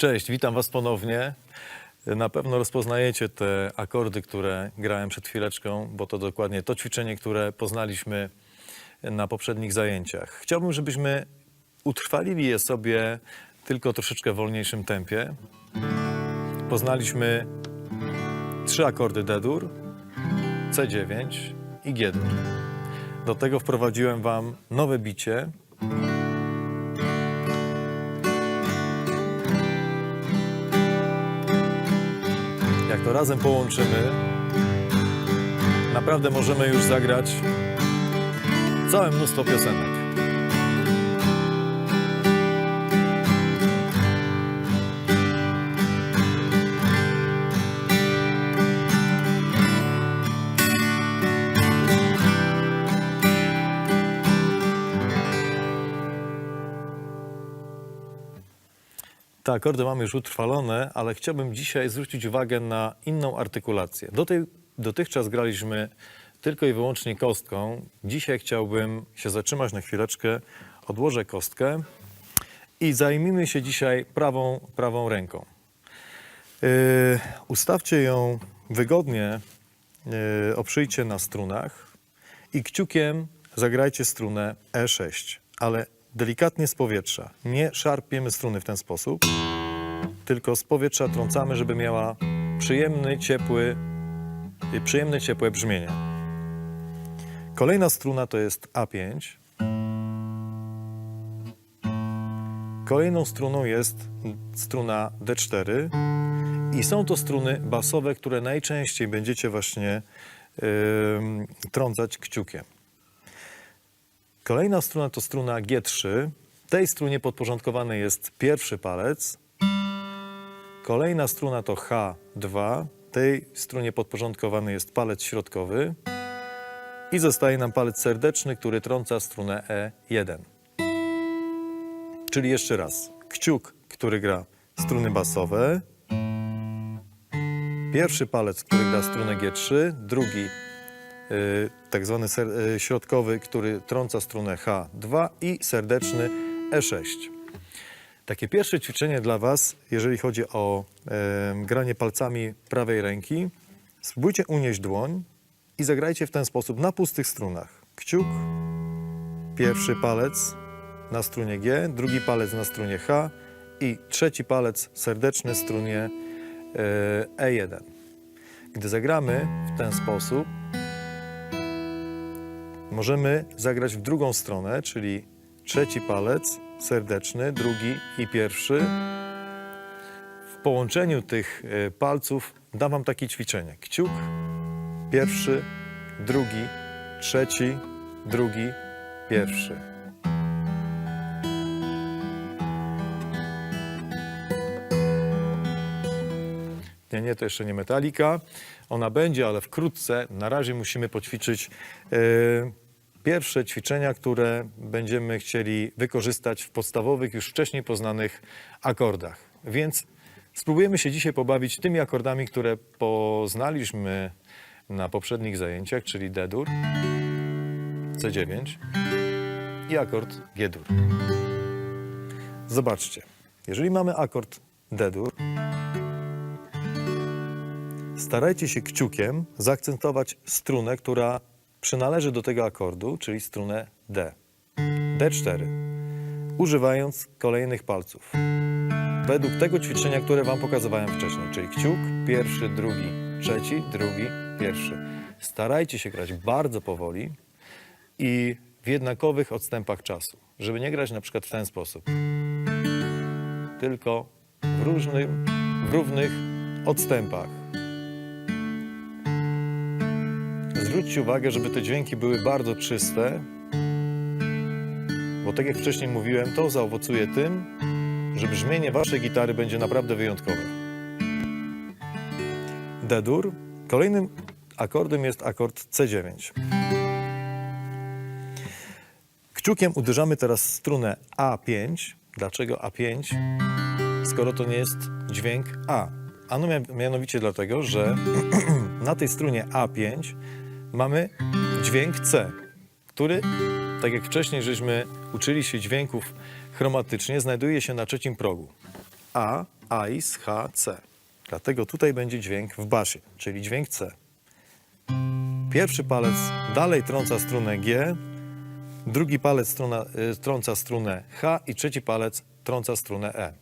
Cześć, witam Was ponownie. Na pewno rozpoznajecie te akordy, które grałem przed chwileczką, bo to dokładnie to ćwiczenie, które poznaliśmy na poprzednich zajęciach. Chciałbym, żebyśmy utrwalili je sobie tylko troszeczkę wolniejszym tempie. Poznaliśmy trzy akordy D-dur, C9 i G-dur. Do tego wprowadziłem Wam nowe bicie, Jak to razem połączymy, naprawdę możemy już zagrać całe mnóstwo piosenek. Te akordy mamy już utrwalone, ale chciałbym dzisiaj zwrócić uwagę na inną artykulację. Do tej, dotychczas graliśmy tylko i wyłącznie kostką. Dzisiaj chciałbym się zatrzymać na chwileczkę, odłożę kostkę i zajmijmy się dzisiaj prawą, prawą ręką. Yy, ustawcie ją wygodnie, yy, oprzyjcie na strunach i kciukiem zagrajcie strunę E6, ale delikatnie z powietrza. Nie szarpiemy struny w ten sposób, tylko z powietrza trącamy, żeby miała przyjemny, ciepły, y, przyjemne, ciepłe brzmienie. Kolejna struna to jest A5. Kolejną struną jest struna D4 i są to struny basowe, które najczęściej będziecie właśnie yy, trącać kciukiem. Kolejna struna to struna G3. Tej strunie podporządkowany jest pierwszy palec. Kolejna struna to H2. Tej strunie podporządkowany jest palec środkowy. I zostaje nam palec serdeczny, który trąca strunę E1. Czyli jeszcze raz. Kciuk, który gra struny basowe. Pierwszy palec, który gra strunę G3. Drugi y, tak zwany y, środkowy, który trąca strunę H2 i serdeczny E6. Takie pierwsze ćwiczenie dla Was, jeżeli chodzi o e, granie palcami prawej ręki. Spróbujcie unieść dłoń i zagrajcie w ten sposób na pustych strunach. Kciuk, pierwszy palec na strunie G, drugi palec na strunie H i trzeci palec serdeczny strunie e, E1. Gdy zagramy w ten sposób, możemy zagrać w drugą stronę, czyli trzeci palec serdeczny, drugi i pierwszy. W połączeniu tych e, palców dam Wam takie ćwiczenie. Kciuk, pierwszy, drugi, trzeci, drugi, pierwszy. Nie, nie, to jeszcze nie metalika. Ona będzie, ale wkrótce. Na razie musimy poćwiczyć e, pierwsze ćwiczenia, które będziemy chcieli wykorzystać w podstawowych, już wcześniej poznanych akordach. Więc spróbujemy się dzisiaj pobawić tymi akordami, które poznaliśmy na poprzednich zajęciach, czyli D-dur, C9 i akord G-dur. Zobaczcie, jeżeli mamy akord D-dur, starajcie się kciukiem zaakcentować strunę, która przynależy do tego akordu, czyli strunę D. D4. Używając kolejnych palców. Według tego ćwiczenia, które Wam pokazywałem wcześniej, czyli kciuk, pierwszy, drugi, trzeci, drugi, pierwszy. Starajcie się grać bardzo powoli i w jednakowych odstępach czasu, żeby nie grać na przykład w ten sposób. Tylko w, różnym, w równych odstępach. Zwróćcie uwagę, żeby te dźwięki były bardzo czyste, bo tak jak wcześniej mówiłem, to zaowocuje tym, że brzmienie waszej gitary będzie naprawdę wyjątkowe. D-dur. Kolejnym akordem jest akord C9. Kciukiem uderzamy teraz strunę A5. Dlaczego A5? Skoro to nie jest dźwięk A. Ano mia- mianowicie dlatego, że na tej strunie A5 mamy dźwięk C, który, tak jak wcześniej żeśmy uczyli się dźwięków chromatycznie, znajduje się na trzecim progu. A, AIS, H, C. Dlatego tutaj będzie dźwięk w basie, czyli dźwięk C. Pierwszy palec dalej trąca strunę G, drugi palec struna, y, trąca strunę H i trzeci palec trąca strunę E.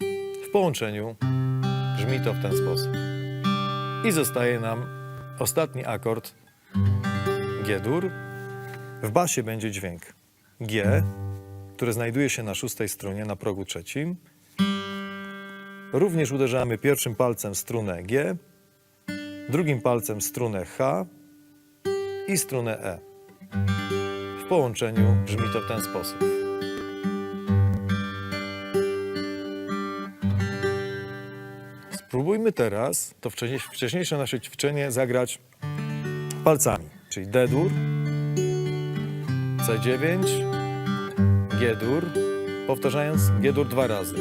W połączeniu brzmi to w ten sposób. I zostaje nam ostatni akord G-dur. W basie będzie dźwięk G, który znajduje się na szóstej strunie, na progu trzecim. Również uderzamy pierwszym palcem strunę G, drugim palcem strunę H i strunę E. W połączeniu brzmi to w ten sposób. Spróbujmy teraz to wcześniej- wcześniejsze nasze ćwiczenie zagrać palcami, czyli D-dur, C9, G-dur, powtarzając G-dur dwa razy.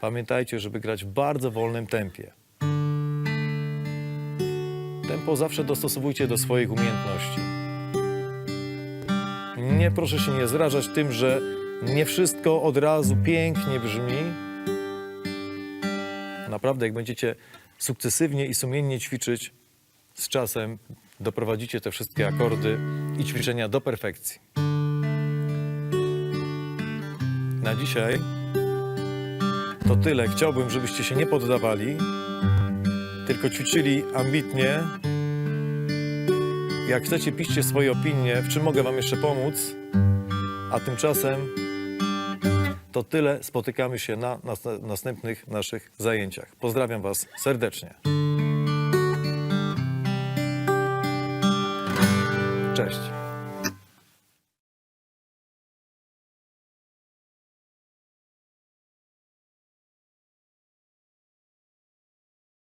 Pamiętajcie, żeby grać w bardzo wolnym tempie. Tempo zawsze dostosowujcie do swoich umiejętności. Nie proszę się nie zrażać tym, że nie wszystko od razu pięknie brzmi. Naprawdę, jak będziecie sukcesywnie i sumiennie ćwiczyć, z czasem doprowadzicie te wszystkie akordy i ćwiczenia do perfekcji. Na dzisiaj to tyle. Chciałbym, żebyście się nie poddawali, tylko ćwiczyli ambitnie. Jak chcecie, piszcie swoje opinie, w czym mogę Wam jeszcze pomóc. A tymczasem to tyle. Spotykamy się na nas- następnych naszych zajęciach. Pozdrawiam Was serdecznie.